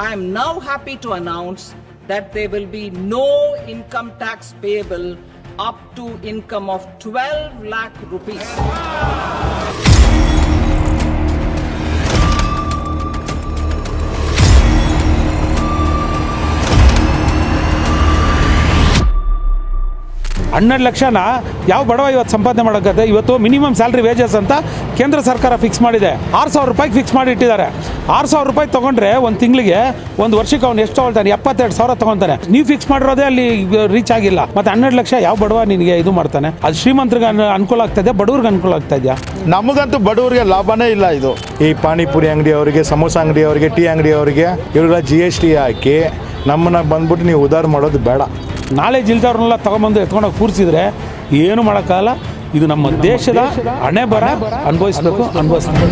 I am now happy to announce that there will be no income tax payable up to income of 12 lakh rupees. ಹನ್ನೆರಡು ಲಕ್ಷನ ಯಾವ ಬಡವ ಇವತ್ತು ಸಂಪಾದನೆ ಮಾಡೋಕ್ಕತ್ತೆ ಇವತ್ತು minimum salary wages ಅಂತ ಕೇಂದ್ರ ಸರ್ಕಾರ ಫಿಕ್ಸ್ ಮಾಡಿದೆ. ಆರು ಸಾವಿರ ರೂಪಾಯಿಗೆ ಫಿಕ್ಸ್ ಮಾಡಿ ಇಟ್ಟಿದ್ದಾರೆ. ಆರು ಸಾವಿರ ರೂಪಾಯಿ ತೊಗೊಂಡ್ರೆ ಒಂದು ತಿಂಗಳಿಗೆ ಒಂದು ವರ್ಷಕ್ಕೆ ಅವ್ನು ಎಷ್ಟು ತೊಗೊಳ್ತಾನೆ? ಎಪ್ಪತ್ತೆರಡು ಸಾವಿರ ತೊಗೊತಾನೆ. ನೀವು ಫಿಕ್ಸ್ ಮಾಡಿರೋದೇ ಅಲ್ಲಿ ರೀಚ್ ಆಗಿಲ್ಲ. ಮತ್ತು ಹನ್ನೆರಡು ಲಕ್ಷ ಯಾವ ಬಡವ ನಿನಗೆ ಇದು ಮಾಡ್ತಾನೆ? ಅದು ಶ್ರೀಮಂತರಿಗೆ ಅನು- ಅನುಕೂಲ ಆಗ್ತಾ ಇದೆಯಾ? ಬಡವ್ರಿಗೆ ಅನುಕೂಲ ಆಗ್ತಾ ಇದೆಯಾ? ನಮಗಂತೂ ಬಡವರಿಗೆ ಲಾಭನೇ ಇಲ್ಲ ಇದು. ಈ ಪಾನಿಪುರಿ ಅಂಗಡಿಯವರಿಗೆ ಸಮೋಸ ಅಂಗಡಿಯವರಿಗೆ ಟೀ ಅಂಗಡಿ ಅವರಿಗೆ ಇವೆಲ್ಲ ಜಿ ಎಸ್ ಟಿ ಹಾಕಿ ನಮ್ಮನ್ನ ಬಂದ್ಬಿಟ್ಟು ನೀವು ಉದಾರ ಮಾಡೋದು ಬೇಡ. ನಾಳೆ ಜಿಲ್ದವ್ರನ್ನೆಲ್ಲ ತಗೊಂಬಂದು ಎತ್ಕೊಂಡೋಗಿ ಕೂರಿಸಿದ್ರೆ ಏನು ಮಾಡೋಕ್ಕಾಗಲ್ಲ. ಇದು ನಮ್ಮ ದೇಶದ ಹಣೆ ಬರ ಅನುಭವಿಸಬೇಕು ಅನುಭವಿಸ್ಬೇಕು.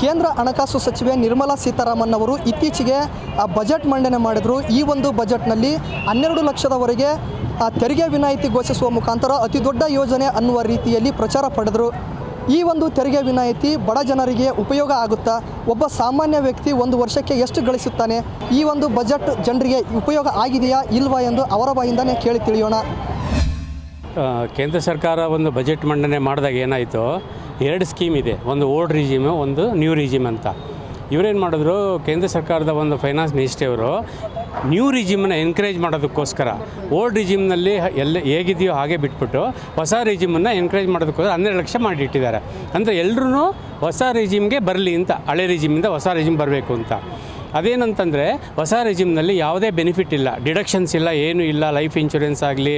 ಕೇಂದ್ರ ಹಣಕಾಸು ಸಚಿವೆ ನಿರ್ಮಲಾ ಸೀತಾರಾಮನ್ ಅವರು ಇತ್ತೀಚೆಗೆ ಆ ಬಜೆಟ್ ಮಂಡನೆ ಮಾಡಿದರು. ಈ ಒಂದು ಬಜೆಟ್ನಲ್ಲಿ ಹನ್ನೆರಡು ಲಕ್ಷದವರೆಗೆ ಆ ತೆರಿಗೆ ವಿನಾಯಿತಿ ಘೋಷಿಸುವ ಮುಖಾಂತರ ಅತಿ ದೊಡ್ಡ ಯೋಜನೆ ಅನ್ನುವ ರೀತಿಯಲ್ಲಿ ಪ್ರಚಾರ ಪಡೆದರು. ಈ ಒಂದು ತೆರಿಗೆ ವಿನಾಯಿತಿ ಬಡ ಜನರಿಗೆ ಉಪಯೋಗ ಆಗುತ್ತಾ? ಒಬ್ಬ ಸಾಮಾನ್ಯ ವ್ಯಕ್ತಿ ಒಂದು ವರ್ಷಕ್ಕೆ ಎಷ್ಟು ಗಳಿಸುತ್ತಾನೆ? ಈ ಒಂದು ಬಜೆಟ್ ಜನರಿಗೆ ಉಪಯೋಗ ಆಗಿದೆಯಾ, ಇಲ್ವಾ ಎಂದು ಅವರ ಬಾಯಿಂದನೇ ಕೇಳಿ ತಿಳಿಯೋಣ. ಕೇಂದ್ರ ಸರ್ಕಾರ ಒಂದು ಬಜೆಟ್ ಮಂಡನೆ ಮಾಡಿದಾಗ ಏನಾಯಿತು, ಎರಡು ಸ್ಕೀಮ್ ಇದೆ. ಒಂದು ಓಲ್ಡ್ ರಿಜಿಮು, ಒಂದು ನ್ಯೂ ರಿಜಿಮ್ ಅಂತ. ಇವರೇನು ಮಾಡಿದ್ರು? ಕೇಂದ್ರ ಸರ್ಕಾರದ ಒಂದು ಫೈನಾನ್ಸ್ ಮಿನಿಸ್ಟ್ರಿಯವರು ನ್ಯೂ ರಿಜಿಮನ್ನ ಎನ್ಕರೇಜ್ ಮಾಡೋದಕ್ಕೋಸ್ಕರ ಓಲ್ಡ್ ರಿಜಿಮ್ನಲ್ಲಿ ಎಲ್ಲ ಹೇಗಿದೆಯೋ ಹಾಗೆ ಬಿಟ್ಬಿಟ್ಟು ಹೊಸ ರಿಜಿಮನ್ನು ಎನ್ಕರೇಜ್ ಮಾಡೋದಕ್ಕೋಸ್ಕರ ಹನ್ನೆರಡು ಲಕ್ಷ ಮಾಡಿಟ್ಟಿದ್ದಾರೆ. ಅಂದರೆ ಎಲ್ಲರೂ ಹೊಸ ರಿಜಿಮ್ಗೆ ಬರಲಿ ಅಂತ, ಹಳೆ ರಿಜಿಮಿಂದ ಹೊಸ ರಿಜಿಮ್ ಬರಬೇಕು ಅಂತ. ಅದೇನಂತಂದರೆ ಹೊಸ ರಿಜಿಮ್ನಲ್ಲಿ ಯಾವುದೇ ಬೆನಿಫಿಟ್ ಇಲ್ಲ ಡಿಡಕ್ಷನ್ಸ್ ಇಲ್ಲ, ಏನೂ ಇಲ್ಲ ಲೈಫ್ ಇನ್ಶೂರೆನ್ಸ್ ಆಗಲಿ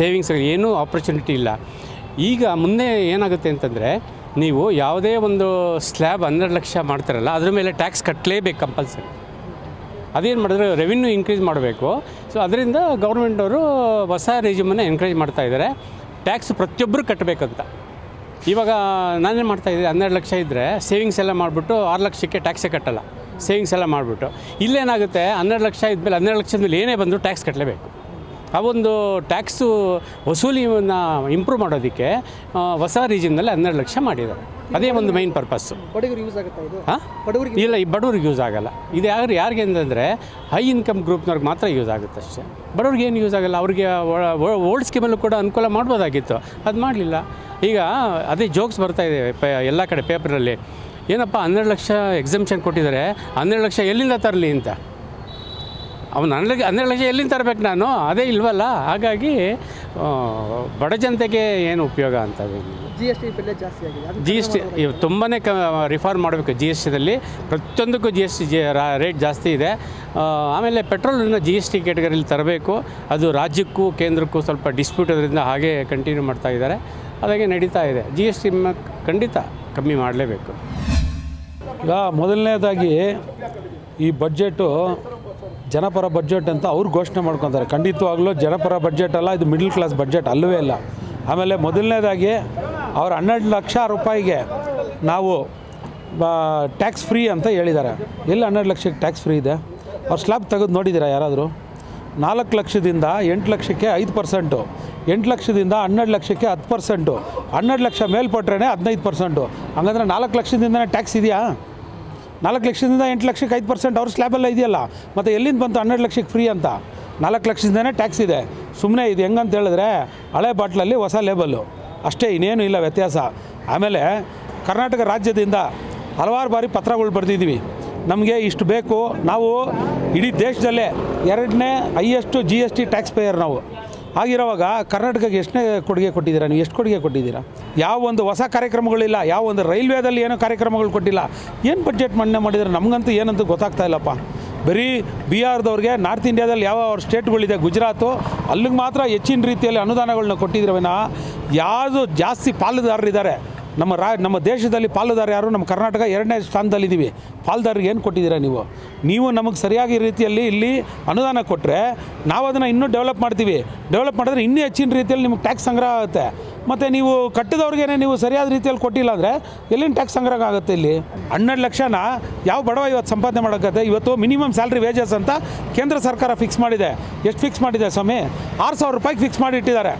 ಸೇವಿಂಗ್ಸ್ ಆಗಲಿ, ಏನೂ ಆಪರ್ಚುನಿಟಿ ಇಲ್ಲ. ಈಗ ಮುಂದೆ ಏನಾಗುತ್ತೆ ಅಂತಂದರೆ ನೀವು ಯಾವುದೇ ಒಂದು ಸ್ಲ್ಯಾಬ್ ಹನ್ನೆರಡು ಲಕ್ಷ ಮಾಡ್ತಾರಲ್ಲ, ಅದ್ರ ಮೇಲೆ ಟ್ಯಾಕ್ಸ್ ಕಟ್ಟಲೇಬೇಕು ಕಂಪಲ್ಸರಿ. ಅದೇನು ಮಾಡಿದ್ರೆ ರೆವಿನ್ಯೂ ಇನ್ಕ್ರೀಸ್ ಮಾಡಬೇಕು. ಸೊ ಅದರಿಂದ ಗೌರ್ಮೆಂಟವರು ಹೊಸ ರೆಜಿಮನ್ನು ಎನ್ಕರೇಜ್ ಮಾಡ್ತಾ ಇದ್ದಾರೆ ಟ್ಯಾಕ್ಸ್ ಪ್ರತಿಯೊಬ್ಬರು ಕಟ್ಟಬೇಕಂತ ಇವಾಗ ನಾನೇನು ಮಾಡ್ತಾಯಿದ್ದೆ ಹನ್ನೆರಡು ಲಕ್ಷ ಇದ್ದರೆ ಸೇವಿಂಗ್ಸ್ ಎಲ್ಲ ಮಾಡಿಬಿಟ್ಟು ಆರು ಲಕ್ಷಕ್ಕೆ ಟ್ಯಾಕ್ಸೇ ಕಟ್ಟಲ್ಲ. ಸೇವಿಂಗ್ಸ್ ಎಲ್ಲ ಮಾಡಿಬಿಟ್ಟು. ಇಲ್ಲೇನಾಗುತ್ತೆ, ಹನ್ನೆರಡು ಲಕ್ಷ ಇದ್ಮೇಲೆ ಹನ್ನೆರಡು ಮೇಲೆ ಏನೇ ಬಂದರೂ ಟ್ಯಾಕ್ಸ್ ಕಟ್ಟಲೇಬೇಕು ಆ ಒಂದು ಟ್ಯಾಕ್ಸು ವಸೂಲಿಯನ್ನು ಇಂಪ್ರೂವ್ ಮಾಡೋದಕ್ಕೆ ಹೊಸ ರೀಜನ್ನಲ್ಲಿ ಹನ್ನೆರಡು ಲಕ್ಷ ಮಾಡಿದ್ದಾರೆ. ಅದೇ ಒಂದು ಮೈನ್ ಪರ್ಪಸ್ಸು ಹಾಂ? ಇಲ್ಲ ಈ ಬಡವ್ರಿಗೆ ಯೂಸ್ ಆಗಲ್ಲ. ಇದು ಯಾರು ಯಾರಿಗೆ ಅಂತಂದರೆ ಹೈ ಇನ್ಕಮ್ ಗ್ರೂಪ್ನವ್ರಿಗೆ ಮಾತ್ರ ಯೂಸ್ ಆಗುತ್ತೆ ಅಷ್ಟೇ. ಬಡವ್ರಿಗೆ ಏನು ಯೂಸ್ ಆಗಲ್ಲ ಅವ್ರಿಗೆ ಓಲ್ಡ್ ಸ್ಕೀಮಲ್ಲೂ ಕೂಡ ಅನುಕೂಲ ಮಾಡ್ಬೋದಾಗಿತ್ತು. ಅದು ಮಾಡಲಿಲ್ಲ. ಈಗ ಅದೇ ಜೋಕ್ಸ್ ಬರ್ತಾ ಇದೆ ಪೇ ಎಲ್ಲ ಕಡೆ ಪೇಪರಲ್ಲಿ ಏನಪ್ಪ ಹನ್ನೆರಡು ಲಕ್ಷ ಎಕ್ಸಮ್ಷನ್ ಕೊಟ್ಟಿದ್ದಾರೆ ಹನ್ನೆರಡು ಲಕ್ಷ ಎಲ್ಲಿಂದ ತರಲಿ ಅಂತ? ಅವನು ಹನ್ನೆರಡು ಹನ್ನೆರಡು ಲಕ್ಷ ಎಲ್ಲಿಂದ ತರಬೇಕು ನಾನು? ಅದೇ ಇಲ್ವಲ್ಲ? ಹಾಗಾಗಿ ಬಡ ಜನತೆಗೆ ಏನು ಉಪಯೋಗ ಅಂತ ಜಿ ಎಸ್ ಟಿ ಬೆಲೆ ಜಾಸ್ತಿ ಆಗಿದೆ. ಜಿ ಎಸ್ ಟಿ ತುಂಬಾ ಕ ರಿಫಾರ್ಮ್ ಮಾಡಬೇಕು ಜಿ ಎಸ್ ಟಿದಲ್ಲಿ ಪ್ರತಿಯೊಂದಕ್ಕೂ G S T G rate ಜಾಸ್ತಿ ಇದೆ. ಆಮೇಲೆ ಪೆಟ್ರೋಲನ್ನು ಜಿ ಎಸ್ ಟಿ ಕ್ಯಾಟಗರಿಲಿ ತರಬೇಕು. ಅದು ರಾಜ್ಯಕ್ಕೂ ಕೇಂದ್ರಕ್ಕೂ ಸ್ವಲ್ಪ ಡಿಸ್ಪ್ಯೂಟ್ ಅದರಿಂದ ಹಾಗೆ ಕಂಟಿನ್ಯೂ ಮಾಡ್ತಾ ಇದ್ದಾರೆ. ಅದಾಗೆ ನಡೀತಾ ಇದೆ. ಜಿ ಎಸ್ ಟಿ ಖಂಡಿತ ಕಮ್ಮಿ ಮಾಡಲೇಬೇಕು. ಈಗ ಮೊದಲನೇದಾಗಿ ಈ ಬಡ್ಜೆಟು ಜನಪರ ಬಜೆಟ್ ಅಂತ ಅವ್ರು ಘೋಷಣೆ ಮಾಡ್ಕೊತಾರೆ. ಖಂಡಿತವಾಗ್ಲೂ ಜನಪರ ಬಜೆಟ್ ಅಲ್ಲ, ಇದು ಮಿಡ್ಲ್ ಕ್ಲಾಸ್ ಬಜೆಟ್ ಅಲ್ಲವೇ ಇಲ್ಲ. ಆಮೇಲೆ ಮೊದಲನೇದಾಗಿ ಅವ್ರು ಹನ್ನೆರಡು ಲಕ್ಷ ರೂಪಾಯಿಗೆ ನಾವು ಟ್ಯಾಕ್ಸ್ ಫ್ರೀ ಅಂತ ಹೇಳಿದ್ದಾರೆ. ಎಲ್ಲಿ ಹನ್ನೆರಡು ಲಕ್ಷಕ್ಕೆ ಟ್ಯಾಕ್ಸ್ ಫ್ರೀ ಇದೆ? ಅವ್ರು ಸ್ಲ್ಯಾಬ್ ತೆಗೆದು ನೋಡಿದ್ದೀರಾ ಯಾರಾದರೂ? ನಾಲ್ಕು ಲಕ್ಷದಿಂದ ಎಂಟು ಲಕ್ಷಕ್ಕೆ ಐದು ಪರ್ಸೆಂಟು ಎಂಟು ಲಕ್ಷದಿಂದ ಹನ್ನೆರಡು ಲಕ್ಷಕ್ಕೆ ಹತ್ತು ಪರ್ಸೆಂಟು ಹನ್ನೆರಡು ಲಕ್ಷ ಮೇಲ್ಪಟ್ರೆ ಹದಿನೈದು ಪರ್ಸೆಂಟು ಹಂಗಂದ್ರೆ ನಾಲ್ಕು ಲಕ್ಷದಿಂದನೇ ಟ್ಯಾಕ್ಸ್ ಇದೆಯಾ? ನಾಲ್ಕು ಲಕ್ಷದಿಂದ ಎಂಟು ಲಕ್ಷಕ್ಕೆ ಐದು ಪರ್ಸೆಂಟ್ ಅವ್ರ ಸ್ಲ್ಯಾಬೆಲ್ಲ ಇದೆಯಲ್ಲ? ಮತ್ತು ಎಲ್ಲಿಂದ ಬಂತು ಹನ್ನೆರಡು ಲಕ್ಷಕ್ಕೆ ಫ್ರೀ ಅಂತ? ನಾಲ್ಕು ಲಕ್ಷದಿಂದನೇ ಟ್ಯಾಕ್ಸ್ ಇದೆ. ಸುಮ್ಮನೆ ಇದು ಹೆಂಗಂತ ಹೇಳಿದ್ರೆ ಹಳೆ ಬಾಟ್ಲಲ್ಲಿ ಹೊಸ ಲೇಬಲ್ಲು ಅಷ್ಟೇ ಇನ್ನೇನು ಇಲ್ಲ ವ್ಯತ್ಯಾಸ. ಆಮೇಲೆ ಕರ್ನಾಟಕ ರಾಜ್ಯದಿಂದ ಹಲವಾರು ಬಾರಿ ಪತ್ರಗಳು ಬರೆದಿದ್ದೀವಿ ನಮಗೆ ಇಷ್ಟು ಬೇಕು. ನಾವು ಇಡೀ ದೇಶದಲ್ಲೇ ಎರಡನೇ highest G S T tax payer ನಾವು. ಆಗಿರೋವಾಗ ಕರ್ನಾಟಕಕ್ಕೆ ಎಷ್ಟನೇ ಕೊಡುಗೆ ಕೊಟ್ಟಿದ್ದೀರಾ ನೀವು? ಎಷ್ಟು ಕೊಡುಗೆ ಕೊಟ್ಟಿದ್ದೀರಾ? ಯಾವ ಒಂದು ಹೊಸ ಕಾರ್ಯಕ್ರಮಗಳಿಲ್ಲ, ಯಾವ ಒಂದು ರೈಲ್ವೇದಲ್ಲಿ ಏನೋ ಕಾರ್ಯಕ್ರಮಗಳು ಕೊಟ್ಟಿಲ್ಲ. ಏನು ಬಜೆಟ್ ಮಂಡನೆ ಮಾಡಿದರೆ ನಮಗಂತೂ ಏನಂತ ಗೊತ್ತಾಗ್ತಾ ಇಲ್ಲಪ್ಪ. ಬರೀ ಬಿಹಾರದವ್ರಿಗೆ, ನಾರ್ತ್ ಇಂಡಿಯಾದಲ್ಲಿ ಯಾವ ಅವ್ರ ಸ್ಟೇಟ್ಗಳಿದೆ, ಗುಜರಾತು, ಅಲ್ಲಿಗೆ ಮಾತ್ರ ಹೆಚ್ಚಿನ ರೀತಿಯಲ್ಲಿ ಅನುದಾನಗಳನ್ನ ಕೊಟ್ಟಿದ್ರವೇನಾ ವಿನಃ ಯಾವುದು ಜಾಸ್ತಿ ಪಾಲುದಾರರಿದ್ದಾರೆ. ನಮ್ಮ ರಾ, ನಮ್ಮ ದೇಶದಲ್ಲಿ ಪಾಲುದಾರ ಯಾರು? ನಮ್ಮ ಕರ್ನಾಟಕ ಎರಡನೇ ಸ್ಥಾನದಲ್ಲಿದ್ದೀವಿ. ಪಾಲುದಾರರಿಗೆ ಏನು ಕೊಟ್ಟಿದ್ದೀರಾ ನೀವು? ನೀವು ನಮಗೆ ಸರಿಯಾಗಿ ರೀತಿಯಲ್ಲಿ ಇಲ್ಲಿ ಅನುದಾನ ಕೊಟ್ಟರೆ ನಾವು ಅದನ್ನು ಇನ್ನೂ ಡೆವಲಪ್ ಮಾಡ್ತೀವಿ. ಡೆವಲಪ್ ಮಾಡಿದ್ರೆ ಇನ್ನೂ ಹೆಚ್ಚಿನ ರೀತಿಯಲ್ಲಿ ನಿಮಗೆ ಟ್ಯಾಕ್ಸ್ ಸಂಗ್ರಹ ಆಗುತ್ತೆ. ಮತ್ತು ನೀವು ಕಟ್ಟಿದವ್ರಿಗೇನೆ ನೀವು ಸರಿಯಾದ ರೀತಿಯಲ್ಲಿ ಕೊಟ್ಟಿಲ್ಲ ಅಂದರೆ ಎಲ್ಲಿನ ಟ್ಯಾಕ್ಸ್ ಸಂಗ್ರಹ ಆಗುತ್ತೆ ಇಲ್ಲಿ? ಹನ್ನೆರಡು ಲಕ್ಷನ ಯಾವ ಬಡವ ಇವತ್ತು ಸಂಪಾದನೆ ಮಾಡೋಕ್ಕತ್ತೆ ಇವತ್ತು ಮಿನಿಮಮ್ ಸ್ಯಾಲ್ರಿ ವೇಜಸ್ ಅಂತ ಕೇಂದ್ರ ಸರ್ಕಾರ ಫಿಕ್ಸ್ ಮಾಡಿದೆ. ಎಷ್ಟು ಫಿಕ್ಸ್ ಮಾಡಿದೆ ಸ್ವಾಮಿ? ಆರು ಸಾವಿರ ರೂಪಾಯಿಗೆ ಫಿಕ್ಸ್ ಮಾಡಿ ಇಟ್ಟಿದ್ದಾರೆ.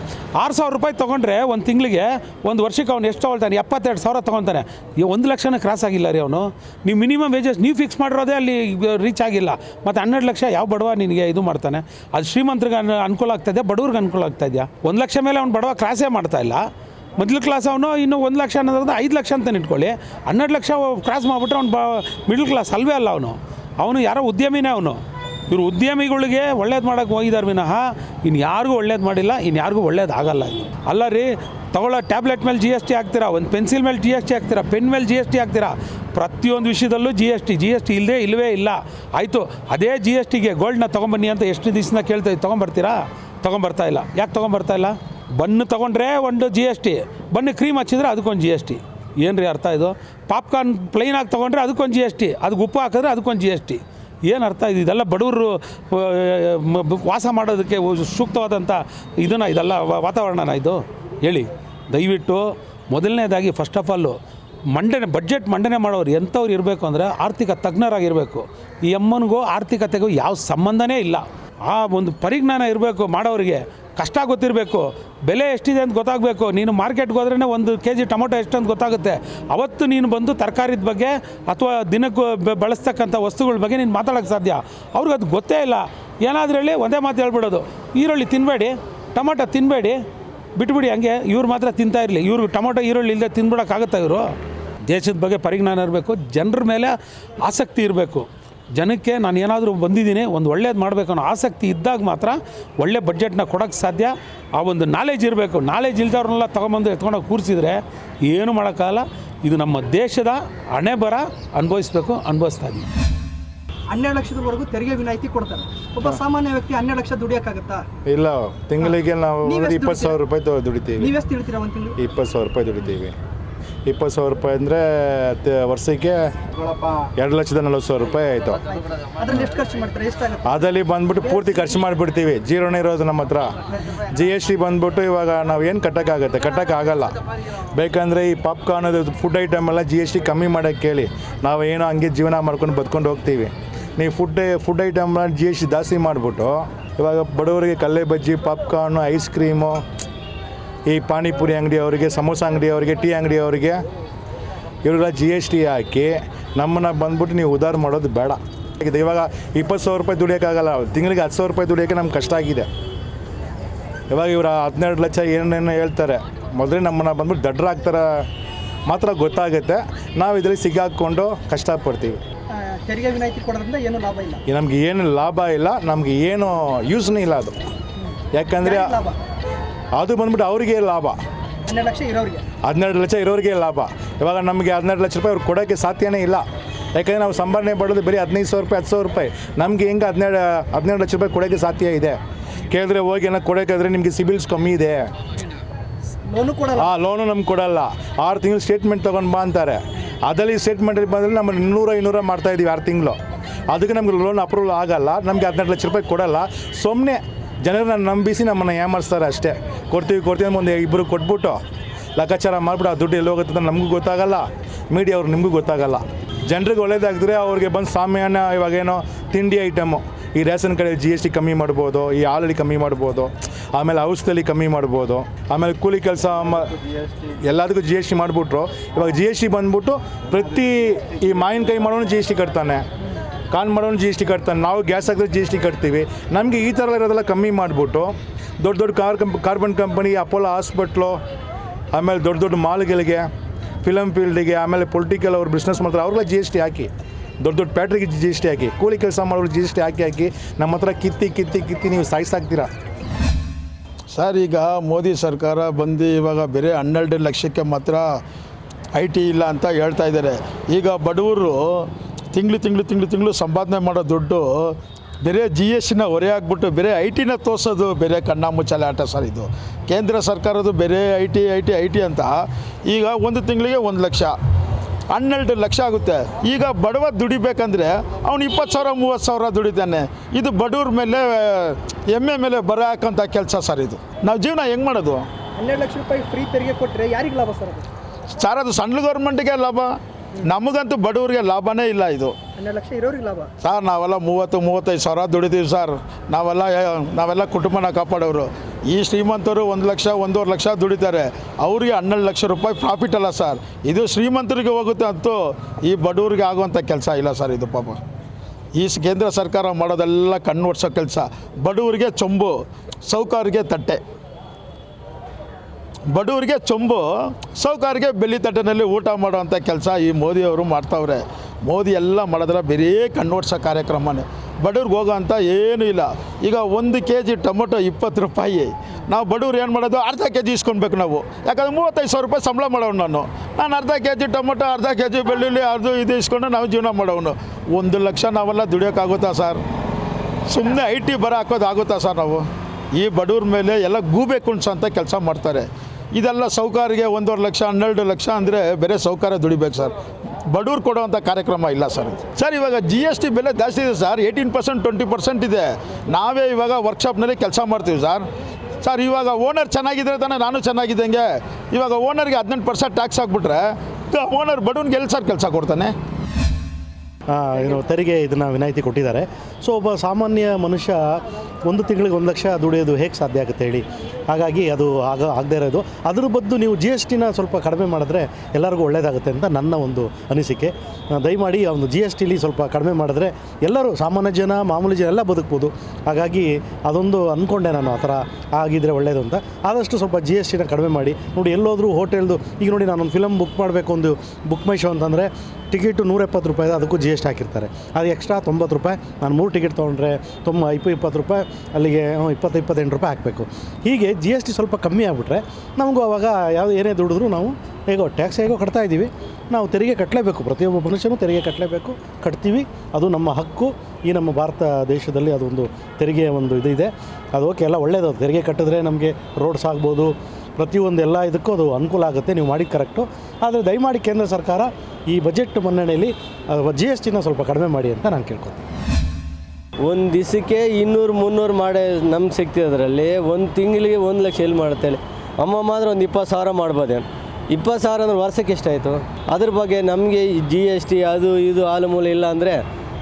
ಆರು ಸಾವಿರ ರೂಪಾಯಿ ತೊಗೊಂಡ್ರೆ ಒಂದು ತಿಂಗಳಿಗೆ ಒಂದು ವರ್ಷಕ್ಕೆ ಅವ್ನು ಎಷ್ಟು ತೊಗೊಳ್ತಾನೆ? ಎಪ್ಪತ್ತೆರಡು ಸಾವಿರ ತೊಗೊತಾನೆ. ಒಂದು ಲಕ್ಷನ ಕ್ರಾಸ್ ಆಗಿಲ್ಲ ರೀ ಅವನು. ನೀವು ಮಿನಿಮಮ್ ವೇಜಸ್ ನೀವು ಫಿಕ್ಸ್ ಮಾಡಿರೋದೇ ಅಲ್ಲಿ ರೀಚ್ ಆಗಿಲ್ಲ. ಮತ್ತು ಹನ್ನೆರಡು ಲಕ್ಷ ಯಾವ ಬಡವ ನಿನಗೆ ಇದು ಮಾಡ್ತಾನೆ? ಅದು ಶ್ರೀಮಂತರಿಗೆ ಅನುಕೂಲ ಆಗ್ತಾಯಿದೆ ಬಡವ್ರಿಗೆ ಅನುಕೂಲ ಆಗ್ತಾ ಇದೆಯಾ? ಒಂದು ಲಕ್ಷ ಮೇಲೆ ಅವ್ನು ಬಡವ ಕ್ರಾಸೇ ಮಾಡ್ತಾ ಇಲ್ಲ. ಮಿಡ್ಲ್ ಕ್ಲಾಸ್ ಅವನು ಇನ್ನು ಒಂದು ಲಕ್ಷ ಅನ್ನೋದ್ರಿಂದ ಐದು ಲಕ್ಷ ಅಂತ ಇಟ್ಕೊಳ್ಳಿ. ಹನ್ನೆರಡು ಲಕ್ಷ ಕ್ರಾಸ್ ಮಾಡಿಬಿಟ್ರೆ ಅವ್ನು ಬ ಮಿಡ್ಲ್ ಕ್ಲಾಸ್ ಅಲ್ವೇ ಅಲ್ಲ ಅವನು. ಅವನು ಯಾರೋ ಉದ್ಯಮಿನೇ ಅವನು. ಇವರು ಉದ್ಯಮಿಗಳಿಗೆ ಒಳ್ಳೇದು ಮಾಡೋಕ್ಕೆ ಹೋಗಿದ್ದಾರೆ ವಿನಃ ಇನ್ನು ಯಾರಿಗೂ ಒಳ್ಳೇದು ಮಾಡಿಲ್ಲ ಇನ್ನು ಯಾರಿಗೂ ಒಳ್ಳೇದು ಆಗಲ್ಲ ಇದು. ಅಲ್ಲ ರೀ, ತಗೊಳ್ಳೋ ಟ್ಯಾಬ್ಲೆಟ್ ಮೇಲೆ ಜಿ ಎಸ್ ಟಿ ಹಾಕ್ತೀರಾ? ಒಂದು ಪೆನ್ಸಿಲ್ ಮೇಲೆ ಜಿ ಎಸ್ ಟಿ ಹಾಕ್ತೀರಾ? ಪೆನ್ ಮೇಲೆ ಜಿ ಎಸ್ ಟಿ ಹಾಕ್ತೀರಾ? ಪ್ರತಿಯೊಂದು ವಿಷಯದಲ್ಲೂ G S T G S T ಇಲ್ಲದೆ ಇಲ್ಲವೇ ಇಲ್ಲ. ಆಯಿತು, ಅದೇ ಜಿ ಎಸ್ ಟಿಗೆ ಗೋಲ್ಡ್ನ ತೊಗೊಂಬನ್ನಿ ಅಂತ ಎಷ್ಟು ದಿವಸದಿಂದ ಕೇಳ್ತಾ ತೊಗೊಂಬರ್ತೀರಾ? ತೊಗೊಂಬರ್ತಾ ಇಲ್ಲ. ಯಾಕೆ ತೊಗೊಂಬರ್ತಾ ಇಲ್ಲ? ಬನ್ನು ತೊಗೊಂಡ್ರೆ ಒಂದು G S T bun cream ಹಚ್ಚಿದ್ರೆ ಅದಕ್ಕೊಂದು ಜಿ ಎಸ್ ಟಿ ಏನು ರೀ ಅರ್ಥ ಇದು? ಪಾಪ್ಕಾರ್ನ್ ಪ್ಲೈನಾಗಿ ತೊಗೊಂಡ್ರೆ ಅದಕ್ಕೊಂದು ಜಿ ಎಸ್ ಟಿ ಅದಕ್ಕೆ ಉಪ್ಪು ಹಾಕಿದ್ರೆ ಅದಕ್ಕೊಂದು ಜಿ ಎಸ್ ಟಿ ಏನು ಅರ್ಥ ಇದು? ಇದೆಲ್ಲ ಬಡವರು ವಾಸ ಮಾಡೋದಕ್ಕೆ ಸೂಕ್ತವಾದಂಥ ಇದನ್ನ, ಇದೆಲ್ಲ ವಾತಾವರಣನ ಇದು? ಹೇಳಿ. ದಯವಿಟ್ಟು ಮೊದಲನೇದಾಗಿ ಫಸ್ಟ್ ಆಫ್ ಆಲು ಮಂಡನೆ ಬಜೆಟ್ ಮಂಡನೆ ಮಾಡೋರು ಎಂಥವ್ರು ಇರಬೇಕು ಅಂದರೆ ಆರ್ಥಿಕ ತಜ್ಞರಾಗಿರಬೇಕು. ಈ ಅಮ್ಮನಿಗೂ ಆರ್ಥಿಕತೆಗೂ ಯಾವ ಸಂಬಂಧನೇ ಇಲ್ಲ. ಆ ಒಂದು ಪರಿಜ್ಞಾನ ಇರಬೇಕು ಮಾಡೋರಿಗೆ ಕಷ್ಟ ಗೊತ್ತಿರಬೇಕು. ಬೆಲೆ ಎಷ್ಟಿದೆ ಅಂತ ಗೊತ್ತಾಗಬೇಕು. ನೀನು ಮಾರ್ಕೆಟ್ಗೆ ಹೋದ್ರೇ ಒಂದು ಕೆ ಜಿ ಟೊಮೊಟೊ ಎಷ್ಟು ಅಂತ ಗೊತ್ತಾಗುತ್ತೆ. ಅವತ್ತು ನೀನು ಬಂದು ತರಕಾರಿದ ಬಗ್ಗೆ ಅಥವಾ ದಿನಕ್ಕೂ ಬಳಸ್ತಕ್ಕಂಥ ವಸ್ತುಗಳ ಬಗ್ಗೆ ನೀನು ಮಾತಾಡೋಕ್ಕೆ ಸಾಧ್ಯ. ಅವ್ರಿಗೆ ಅದು ಗೊತ್ತೇ ಇಲ್ಲ. ಏನಾದರೂ ಹೇಳಿ ಒಂದೇ ಮಾತು ಹೇಳ್ಬಿಡೋದು. ಈರುಳ್ಳಿ ತಿನ್ನಬೇಡಿ ಟೊಮೊಟೊ ತಿನ್ನಬೇಡಿ ಬಿಟ್ಬಿಡಿ ಹಂಗೆ. ಇವ್ರು ಮಾತ್ರ ತಿಂತಾ ಇರಲಿ. ಇವ್ರಿಗೆ ಟೊಮೊಟೊ, ಈರುಳ್ಳಿ ಇಲ್ಲದೆ ತಿನ್ಬಿಡೋಕ್ಕಾಗುತ್ತಾ ಇವರು? ದೇಶದ ಬಗ್ಗೆ ಪರಿಜ್ಞಾನ ಇರಬೇಕು. ಜನರ ಮೇಲೆ ಆಸಕ್ತಿ ಇರಬೇಕು. ಜನಕ್ಕೆ ನಾನು ಏನಾದರೂ ಬಂದಿದ್ದೀನಿ ಒಂದು ಒಳ್ಳೇದು ಮಾಡಬೇಕು ಅನ್ನೋ ಆಸಕ್ತಿ ಇದ್ದಾಗ ಮಾತ್ರ ಒಳ್ಳೆ ಬಜೆಟ್ನ ಕೊಡೋಕ್ಕೆ ಸಾಧ್ಯ. ಆ ಒಂದು ನಾಲೆಜ್ ಇರಬೇಕು. ನಾಲೆಜ್ ಇಲ್ದವ್ರನ್ನೆಲ್ಲ ತೊಗೊಂಬಂದು ಎತ್ಕೊಂಡೋಗಿ ಕೂರಿಸಿದ್ರೆ ಏನು ಮಾಡೋಕ್ಕಾಗಲ್ಲ. ಇದು ನಮ್ಮ ದೇಶದ ಹಣೆ ಬರ ಅನುಭವಿಸ್ಬೇಕು ಅನುಭವಿಸ್ತಾ ಇದ್ದೀವಿ ಹನ್ನೆರಡು ಲಕ್ಷದವರೆಗೂ ತೆರಿಗೆ ವಿನಾಯಿತಿ ಕೊಡ್ತಾರೆ. ಒಬ್ಬ ಸಾಮಾನ್ಯ ವ್ಯಕ್ತಿ ಹನ್ನೆರಡು ಲಕ್ಷ ದುಡಿಯೋಕ್ಕಾಗತ್ತಾ? ಇಲ್ಲ ತಿಂಗಳಿಗೆ ನಾವು ಇಪ್ಪತ್ತು ಸಾವಿರ ರೂಪಾಯಿ ದುಡಿತೀವಿ. ನೀವೆಷ್ಟು ಹೇಳ್ತೀರಾ ಒಂದು ತಿಂಗಳು? ಇಪ್ಪತ್ತು ಸಾವಿರ ರೂಪಾಯಿ ದುಡಿತೀವಿ. ಇಪ್ಪತ್ತು ಸಾವಿರ ರೂಪಾಯಿ ಅಂದರೆ ವರ್ಷಕ್ಕೆ ಎರಡು ಲಕ್ಷದ ನಲ್ವತ್ತು ಸಾವಿರ ರೂಪಾಯಿ ಆಯಿತು. ಅದರಲ್ಲಿ ಬಂದ್ಬಿಟ್ಟು ಪೂರ್ತಿ ಖರ್ಚು ಮಾಡಿಬಿಡ್ತೀವಿ. ಜೀರೋನೇ ಇರೋದು ನಮ್ಮ ಹತ್ರ. ಜಿ ಎಸ್ ಟಿ ಬಂದ್ಬಿಟ್ಟು ಇವಾಗ ನಾವು ಏನು ಕಟ್ಟೋಕ್ಕಾಗತ್ತೆ? ಕಟ್ಟೋಕ್ಕಾಗಲ್ಲ. ಬೇಕಂದರೆ ಈ ಪಾಪ್ಕಾರ್ನ್ ಅದು ಫುಡ್ ಐಟಮ್ ಎಲ್ಲ ಜಿ ಎಸ್ ಟಿ ಕಮ್ಮಿ ಮಾಡೋಕ್ಕೆ ಕೇಳಿ. ನಾವು ಏನೋ ಹಂಗೆ ಜೀವನ ಮಾಡ್ಕೊಂಡು ಬದ್ಕೊಂಡು ಹೋಗ್ತೀವಿ. ನೀವು ಫುಡ್ ಫುಡ್ ಐಟಮ್ನ ಜಿ ಎಸ್ ಟಿ ಜಾಸ್ತಿ ಮಾಡಿಬಿಟ್ಟು ಇವಾಗ ಬಡವರಿಗೆ ಕಲ್ಲೆ ಬಜ್ಜಿ ಪಾಪ್ಕಾರ್ನು ಐಸ್ ಕ್ರೀಮು ಈ ಪಾನಿಪುರಿ ಅಂಗಡಿ ಅವರಿಗೆ ಸಮೋಸ ಅಂಗಡಿ ಅವರಿಗೆ ಟೀ ಅಂಗಡಿ ಅವರಿಗೆ ಇವ್ರಿಗೆಲ್ಲ ಜಿ ಎಸ್ ಟಿ ಹಾಕಿ ನಮ್ಮನ್ನು ಬಂದ್ಬಿಟ್ಟು ನೀವು ಉದಾರ ಮಾಡೋದು ಬೇಡ. ಇವಾಗ ಇಪ್ಪತ್ತು ಸಾವಿರ ರೂಪಾಯಿ ದುಡಿಯೋಕ್ಕಾಗಲ್ಲ. ತಿಂಗಳಿಗೆ ಹತ್ತು ಸಾವಿರ ರೂಪಾಯಿ ದುಡಿಯೋಕ್ಕೆ ನಮ್ಗೆ ಕಷ್ಟ ಆಗಿದೆ. ಇವಾಗ ಇವರು ಹದಿನೆರಡು ಲಕ್ಷ ಏನೇನೋ ಹೇಳ್ತಾರೆ. ಮೊದಲೇ ನಮ್ಮನ್ನು ಬಂದ್ಬಿಟ್ಟು ದಡ್ಡರಾಗ್ತಾರೆ ಮಾತ್ರ ಗೊತ್ತಾಗುತ್ತೆ. ನಾವು ಇದರಲ್ಲಿ ಸಿಗಾಕ್ಕೊಂಡು ಕಷ್ಟಪಡ್ತೀವಿ. ನಮ್ಗೆ ತೆರಿಗೆ ವಿನಾಯಿತಿ ಕೊಡೋದ್ರಿಂದ ಏನು ಲಾಭ ಇಲ್ಲ. ನಮ್ಗೆ ಏನು ಲಾಭ ಇಲ್ಲ. ನಮಗೆ ಏನು ಯೂಸ್ನೇ ಇಲ್ಲ ಅದು. ಯಾಕಂದರೆ ಅದು ಬಂದ್ಬಿಟ್ಟು ಅವರಿಗೆ ಲಾಭ. ಹನ್ನೆರಡು ಲಕ್ಷ ಇರೋರಿಗೆ. ಹನ್ನೆರಡು ಲಕ್ಷ ಇರೋರಿಗೆ ಲಾಭ. ಇವಾಗ ನಮಗೆ ಹನ್ನೆರಡು ಲಕ್ಷ ರೂಪಾಯಿ ಅವ್ರು ಕೊಡೋಕ್ಕೆ ಸಾಧ್ಯನೇ ಇಲ್ಲ. ಯಾಕಂದರೆ ನಾವು ಸಂಭಾವನೆ ಪಡೋದು ಬರೀ ಹದಿನೈದು ಸಾವಿರ ರೂಪಾಯಿ ಹತ್ತು ಸಾವಿರ ರೂಪಾಯಿ. ನಮಗೆ ಹೆಂಗೆ ಹದಿನೆರಡು ಹದಿನೆರಡು ಲಕ್ಷ ರೂಪಾಯಿ ಕೊಡೋಕ್ಕೆ ಸಾಧ್ಯ ಇದೆ? ಕೇಳಿದ್ರೆ ಹೋಗಿ ಏನೋ ಕೊಡೋಕ್ಕಾದ್ರೆ ನಿಮಗೆ ಸಿಬಿಲ್ಸ್ ಕಮ್ಮಿ ಇದೆ. ಲೋನು ಕೊಡಲ್ಲ. ಆ ಲೋನು ನಮ್ಗೆ ಕೊಡಲ್ಲ. ಆರು ತಿಂಗಳು ಸ್ಟೇಟ್ಮೆಂಟ್ ತೊಗೊಂಡು ಬಾ ಅಂತಾರೆ. ಅದರಲ್ಲಿ ಸ್ಟೇಟ್ಮೆಂಟಲ್ಲಿ ಬಂದರೆ ನಮ್ಮ ಇನ್ನೂರ ಇನ್ನೂರ ಮಾಡ್ತಾಯಿದ್ದೀವಿ ಇದೀವಿ ಆರು ತಿಂಗಳು. ಅದಕ್ಕೆ ನಮ್ಗೆ ಲೋನ್ ಅಪ್ರೂವಲ್ ಆಗಲ್ಲ. ನಮಗೆ ಹದಿನೆಂಟು ಲಕ್ಷ ರೂಪಾಯಿ ಕೊಡಲ್ಲ. ಸುಮ್ಮನೆ ಜನರನ್ನ ನಂಬಿಸಿ ನಮ್ಮನ್ನು ಏಮಾರಿಸ್ತಾರೆ ಅಷ್ಟೇ. ಕೊಡ್ತೀವಿ ಕೊಡ್ತೀವಿ ಅಂತ ಒಂದು ಇಬ್ಬರು ಕೊಟ್ಬಿಟ್ಟು ಲೆಕ್ಕಾಚಾರ ಮಾಡಿಬಿಟ್ಟು ಆ ದುಡ್ಡು ಎಲ್ಲಿ ಹೋಗುತ್ತೆ ಅಂತ ನಮಗೂ ಗೊತ್ತಾಗಲ್ಲ ಮೀಡಿಯಾ ಅವ್ರು ನಿಮಗೂ ಗೊತ್ತಾಗಲ್ಲ. ಜನರಿಗೆ ಒಳ್ಳೇದಾಗಿದ್ರೆ ಅವ್ರಿಗೆ ಬಂದು ಸಾಮಾನ್ಯ ಇವಾಗೇನೋ ತಿಂಡಿ ಐಟಮು. ಈ ರೇಷನ್ ಕಡೆ ಜಿ ಎಸ್ ಟಿ ಕಮ್ಮಿ ಮಾಡ್ಬೋದು, ಈ ಹಾಲಲ್ಲಿ ಕಮ್ಮಿ ಮಾಡ್ಬೋದು, ಆಮೇಲೆ ಔಷಧದಲ್ಲಿ ಕಮ್ಮಿ ಮಾಡ್ಬೋದು, ಆಮೇಲೆ ಕೂಲಿ ಕೆಲಸ ಎಲ್ಲದಕ್ಕೂ ಜಿ ಎಸ್ ಟಿ ಮಾಡಿಬಿಟ್ರು. ಇವಾಗ ಜಿ ಎಸ್ ಟಿ ಬಂದ್ಬಿಟ್ಟು ಪ್ರತಿ ಈ ಮಾವಿನಕಾಯಿ ಮಾಡೋನು ಜಿ ಎಸ್ ಟಿ ಕಟ್ತಾನೆ. ಕಾನ್ ಮಾಡೋನು ಜಿ ಎಸ್ ಟಿ ಕಟ್ತಾನೆ. ನಾವು ಗ್ಯಾಸ್ ಹಾಕಿದ್ರೆ ಜಿ ಎಸ್ ಟಿ ಕಟ್ತೀವಿ. ನಮಗೆ ಈ ಥರ ಇರೋದೆಲ್ಲ ಕಮ್ಮಿ ಮಾಡಿಬಿಟ್ಟು ದೊಡ್ಡ ದೊಡ್ಡ ಕಾರ್ ಕಂಪ್, ಕಾರ್ಬನ್ ಕಂಪನಿ ಅಪೋಲೋ ಹಾಸ್ಪಿಟ್ಲು ಆಮೇಲೆ ದೊಡ್ಡ ದೊಡ್ಡ ಮಾಲ್ಗಳಿಗೆ ಫಿಲಮ್ ಫೀಲ್ಡಿಗೆ ಆಮೇಲೆ ಪೊಲಿಟಿಕಲ್ ಅವ್ರು ಬಿಸ್ನೆಸ್ ಮಾಡ್ತಾರೆ. ಅವ್ರಿಗೆಲ್ಲ ಜಿ ಎಸ್ ಟಿ ಹಾಕಿ. ದೊಡ್ಡ ದೊಡ್ಡ ಪ್ಯಾಟ್ರಿಗೆ ಜಿ ಎಸ್ ಟಿ ಹಾಕಿ. ಕೂಲಿ ಕೆಲಸ ಮಾಡೋರು ಜಿ ಎಸ್ ಟಿ ಹಾಕಿ ಹಾಕಿ. ನಮ್ಮ ಹತ್ರ ಕಿತ್ತಿ ಕಿತ್ತಿ ಕಿತ್ತಿ ನೀವು ಸಾಯಿಸಾಕ್ತೀರಾ? ಸರ್, ಈಗ ಮೋದಿ ಸರ್ಕಾರ ಬಂದು ಇವಾಗ ಬೇರೆ ಹನ್ನೆರಡು ಲಕ್ಷಕ್ಕೆ ಮಾತ್ರ ಐ ಟಿ ಇಲ್ಲ ಅಂತ ಹೇಳ್ತಾ ಇದ್ದಾರೆ. ಈಗ ಬಡವರು ತಿಂಗಳು ತಿಂಗಳು ತಿಂಗಳು ತಿಂಗಳು ಸಂಪಾದನೆ ಮಾಡೋ ದುಡ್ಡು ಬೇರೆ ಜಿ ಎಸ್ ಟಿನ ಹೊರೆ ಹಾಕ್ಬಿಟ್ಟು ಬೇರೆ ಐ ಟಿನ ತೋರಿಸೋದು ಬೇರೆ ಕಣ್ಣಾಮುಚ್ಚಾಲೆ ಆಟ ಸರ್ ಇದು. ಕೇಂದ್ರ ಸರ್ಕಾರದ್ದು ಬೇರೆ I T I T I T ಅಂತ. ಈಗ ಒಂದು ತಿಂಗಳಿಗೆ ಒಂದು ಲಕ್ಷ ಹನ್ನೆರಡು ಲಕ್ಷ ಆಗುತ್ತೆ. ಈಗ ಬಡವ ದುಡಿಬೇಕಂದ್ರೆ ಅವ್ನು ಇಪ್ಪತ್ತು ಸಾವಿರ ಮೂವತ್ತು ಸಾವಿರ ದುಡಿತಾನೆ. ಇದು ಬಡವ್ರ ಮೇಲೆ ಎಮ್ಮೆ ಮೇಲೆ ಬರ ಹಾಕೋಂಥ ಕೆಲಸ ಸರ್ ಇದು. ನಾವು ಜೀವನ ಹೆಂಗೆ ಮಾಡೋದು? ಹನ್ನೆರಡು ಲಕ್ಷ ರೂಪಾಯಿ ಫ್ರೀ ತೆರಿಗೆ ಕೊಟ್ಟರೆ ಯಾರಿಗೆ ಲಾಭ ಸರ್ ಅದು? ಸರ್ ಅದು ಸಣ್ಣ ಗೌರ್ಮೆಂಟ್ಗೆ ಲಾಭ. ನಮಗಂತೂ ಬಡವರಿಗೆ ಲಾಭನೇ ಇಲ್ಲ ಇದು. ಹನ್ನೆರಡು ಲಕ್ಷ ಇರೋರಿಗೆ ಲಾಭ? ಸರ್ ನಾವೆಲ್ಲ ಮೂವತ್ತು ಮೂವತ್ತೈದು ಸಾವಿರ ದುಡಿತೀವಿ ಸರ್. ನಾವೆಲ್ಲ ನಾವೆಲ್ಲ ಕುಟುಂಬನ ಕಾಪಾಡೋರು. ಈ ಶ್ರೀಮಂತರು ಒಂದು ಲಕ್ಷ ಒಂದೂವರೆ ಲಕ್ಷ ದುಡಿತಾರೆ. ಅವ್ರಿಗೆ ಹನ್ನೆರಡು ಲಕ್ಷ ರೂಪಾಯಿ ಪ್ರಾಫಿಟ್ ಅಲ್ಲ ಸರ್. ಇದು ಶ್ರೀಮಂತರಿಗೆ ಹೋಗುತ್ತೆ ಅಂತೂ ಈ ಬಡವರಿಗೆ ಆಗುವಂಥ ಕೆಲಸ ಇಲ್ಲ ಸರ್ ಇದು ಪಾಪ. ಈ ಕೇಂದ್ರ ಸರ್ಕಾರ ಮಾಡೋದೆಲ್ಲ ಕಣ್ಣು ಒಡ್ಸೋ ಕೆಲಸ. ಬಡವರಿಗೆ ಚೊಂಬು ಸೌಕರ್ಯರಿಗೆ ತಟ್ಟೆ. ಬಡವರಿಗೆ ಚೊಂಬು ಸೌಕಾರಿಗೆ ಬೆಳ್ಳಿ ತಟ್ಟೆನಲ್ಲಿ ಊಟ ಮಾಡುವಂಥ ಕೆಲಸ ಈ ಮೋದಿಯವರು ಮಾಡ್ತಾವ್ರೆ. ಮೋದಿ ಎಲ್ಲ ಮಾಡಿದ್ರೆ ಬರೀ ಕಣ್ಣೋಡ್ಸೋ ಕಾರ್ಯಕ್ರಮನೇ. ಬಡವ್ರಿಗೆ ಅಂತ ಏನೂ ಇಲ್ಲ. ಈಗ ಒಂದು ಕೆ ಜಿ ಟೊಮೊಟೊ ಇಪ್ಪತ್ತು ರೂಪಾಯಿ. ನಾವು ಬಡವ್ರು ಏನು ಮಾಡೋದು? ಅರ್ಧ ಕೆ ಜಿ ಇಸ್ಕೊಳ್ಬೇಕು ನಾವು. ಯಾಕಂದ್ರೆ ಮೂವತ್ತೈದು ಸಾವಿರ ರೂಪಾಯಿ ಸಂಬಳ ಮಾಡೋನು ನಾನು. ನಾನು ಅರ್ಧ ಕೆ ಜಿ ಟೊಮೊಟೊ, ಅರ್ಧ ಕೆ ಜಿ ಬೆಳ್ಳುಳ್ಳಿ ಅದು ಇದು ಇಸ್ಕೊಂಡು ನಾವು ಜೀವನ ಮಾಡೋನು ಒಂದು ಲಕ್ಷ ನಾವೆಲ್ಲ ದುಡಿಯೋಕ್ಕಾಗುತ್ತಾ ಸರ್? ಸುಮ್ಮನೆ ಐ ಟಿ ಬರ ಹಾಕೋದು ಆಗುತ್ತಾ ಸರ್ ನಾವು? ಈ ಬಡವ್ರ ಮೇಲೆ ಎಲ್ಲ ಗೂಬೆ ಅಂತ ಕೆಲಸ ಮಾಡ್ತಾರೆ. ಇದೆಲ್ಲ ಸೌಕಾರಿಗೆ ಒಂದೂವರೆ ಲಕ್ಷ, ಹನ್ನೆರಡು ಲಕ್ಷ ಅಂದರೆ ಬೇರೆ ಸೌಕಾರ ದುಡಿಬೇಕು ಸರ್. ಬಡವ್ರು ಕೊಡುವಂಥ ಕಾರ್ಯಕ್ರಮ ಇಲ್ಲ ಸರ್ ಸರ್, ಇವಾಗ ಜಿ ಎಸ್ ಟಿ ಬೆಲೆ ಜಾಸ್ತಿ ಇದೆ sir. Eighteen percent twenty percent ಇದೆ. ನಾವೇ ಇವಾಗ ವರ್ಕ್ಶಾಪ್ನಲ್ಲಿ ಕೆಲಸ ಮಾಡ್ತೀವಿ ಸರ್. ಸರ್, ಇವಾಗ ಓನರ್ ಚೆನ್ನಾಗಿದ್ರೆ ತಾನೇ ನಾನು ಚೆನ್ನಾಗಿದ್ದಂಗೆ ಇವಾಗ ಓನರ್ಗೆ ಹದಿನೆಂಟು ಪರ್ಸೆಂಟ್ ಟ್ಯಾಕ್ಸ್ ಹಾಕ್ಬಿಟ್ರೆ ಓನರ್ ಬಡವನ್ಗೆ ಎಲ್ಲಿ ಸರ್ ಕೆಲಸ ಕೊಡ್ತಾನೆ? ಏನು ತೆರಿಗೆ ಇದನ್ನು ವಿನಾಯಿತಿ ಕೊಟ್ಟಿದ್ದಾರೆ. ಸೊ ಒಬ್ಬ ಸಾಮಾನ್ಯ ಮನುಷ್ಯ ಒಂದು ತಿಂಗಳಿಗೆ ಒಂದು ಲಕ್ಷ ದುಡಿಯೋದು ಹೇಗೆ ಸಾಧ್ಯ ಆಗುತ್ತೆ ಹೇಳಿ. ಹಾಗಾಗಿ ಅದು ಆಗ ಆಗದೇ ಇರೋದು. ಅದ್ರ ಬದ್ದು ನೀವು ಜಿ ಎಸ್ ಟಿನ ಸ್ವಲ್ಪ ಕಡಿಮೆ ಮಾಡಿದ್ರೆ ಎಲ್ಲರಿಗೂ ಒಳ್ಳೆಯದಾಗುತ್ತೆ ಅಂತ ನನ್ನ ಒಂದು ಅನಿಸಿಕೆ. ದಯಮಾಡಿ ಒಂದು ಜಿ ಎಸ್ ಟಿಲಿ ಸ್ವಲ್ಪ ಕಡಿಮೆ ಮಾಡಿದ್ರೆ ಎಲ್ಲರೂ ಸಾಮಾನ್ಯ ಜನ, ಮಾಮೂಲಿ ಜನ ಎಲ್ಲ ಬದುಕ್ಬೋದು. ಹಾಗಾಗಿ ಅದೊಂದು ಅಂದ್ಕೊಂಡೆ ನಾನು ಆ ಥರ ಆಗಿದ್ದರೆ ಒಳ್ಳೆಯದು ಅಂತ. ಆದಷ್ಟು ಸ್ವಲ್ಪ ಜಿ ಎಸ್ ಟಿನ ಕಡಿಮೆ ಮಾಡಿ. ನೋಡಿ, ಎಲ್ಲೋದ್ರೂ ಹೋಟೆಲ್ದು ಈಗ ನೋಡಿ ನಾನೊಂದು ಫಿಲಮ್ ಬುಕ್ ಮಾಡಬೇಕು ಒಂದು ಬುಕ್ ಮೈ ಶೋ ಅಂತಂದರೆ ಟಿಕೆಟು ನೂರ ಎಪ್ಪತ್ತು ರೂಪಾಯಿ ಅದಕ್ಕೂ ಜಿ ಎಸ್ ಟಿ ಹಾಕಿರ್ತಾರೆ. ಅದು ಎಕ್ಸ್ಟ್ರಾ ತೊಂಬತ್ತು ರೂಪಾಯಿ, ನಾನು ಮೂರು ಟಿಕೆಟ್ ತೊಗೊಂಡ್ರೆ ತುಂಬ ಇಪ್ಪ ಇಪ್ಪತ್ತು ರೂಪಾಯಿ, ಅಲ್ಲಿಗೆ ಇಪ್ಪತ್ತು, ಇಪ್ಪತ್ತೆಂಟು ರೂಪಾಯಿ ಹಾಕಬೇಕು. ಹೀಗೆ ಜಿ ಎಸ್ ಟಿ ಸ್ವಲ್ಪ ಕಮ್ಮಿ ಆಗಿಬಿಟ್ರೆ ನಮಗೂ ಅವಾಗ ಯಾವುದು ಏನೇ ದುಡಿದ್ರು ನಾವು ಹೇಗೋ ಟ್ಯಾಕ್ಸ್ ಹೇಗೋ ಕಟ್ತಾ ಇದ್ದೀವಿ. ನಾವು ತೆರಿಗೆ ಕಟ್ಟಲೇಬೇಕು ಪ್ರತಿಯೊಬ್ಬ ಮನುಷ್ಯನೂ ತೆರಿಗೆ ಕಟ್ಟಲೇಬೇಕು ಕಟ್ತೀವಿ. ಅದು ನಮ್ಮ ಹಕ್ಕು. ಈ ನಮ್ಮ ಭಾರತ ದೇಶದಲ್ಲಿ ಅದೊಂದು ತೆರಿಗೆಯ ಒಂದು ಇದು ಇದೆ. ಅದು ಓಕೆ ಎಲ್ಲ ಒಳ್ಳೆಯದು ತೆರಿಗೆ ಕಟ್ಟಿದ್ರೆ ನಮಗೆ ರೋಡ್ಸ್ ಆಗ್ಬೋದು. ಪ್ರತಿಯೊಂದು ಎಲ್ಲ ಇದಕ್ಕೂ ಅದು ಅನುಕೂಲ ಆಗುತ್ತೆ, ನೀವು ಮಾಡಿ ಕರೆಕ್ಟು ಆದರೆ ದಯಮಾಡಿ ಕೇಂದ್ರ ಸರ್ಕಾರ ಈ ಬಜೆಟ್ ಮನ್ನಣೆಯಲ್ಲಿ ಜಿ ಎಸ್ ಟಿನ ಸ್ವಲ್ಪ ಕಡಿಮೆ ಮಾಡಿ ಅಂತ ನಾನು ಕೇಳ್ಕೊತೀನಿ. ಒಂದು ದಿವಸಕ್ಕೆ ಇನ್ನೂರು, ಮುನ್ನೂರು ಮಾಡೇ ನಮ್ಗೆ ಸಿಗ್ತಿದೆ ಅದರಲ್ಲಿ. ಒಂದು ತಿಂಗಳಿಗೆ ಒಂದು ಲಕ್ಷ ಎಲ್ಲಿ ಮಾಡುತ್ತೆ ಅಮ್ಮ ಮಾತ್ರ ಒಂದು ಇಪ್ಪತ್ತು ಸಾವಿರ ಮಾಡ್ಬೋದೇ? ಇಪ್ಪತ್ತು ಸಾವಿರ ಅಂದ್ರೆ ವರ್ಷಕ್ಕೆ ಎಷ್ಟಾಯಿತು? ಅದ್ರ ಬಗ್ಗೆ ನಮಗೆ ಜಿ ಎಸ್ ಟಿ ಅದು ಇದು ಆಲು ಮೂಲ ಇಲ್ಲ ಅಂದರೆ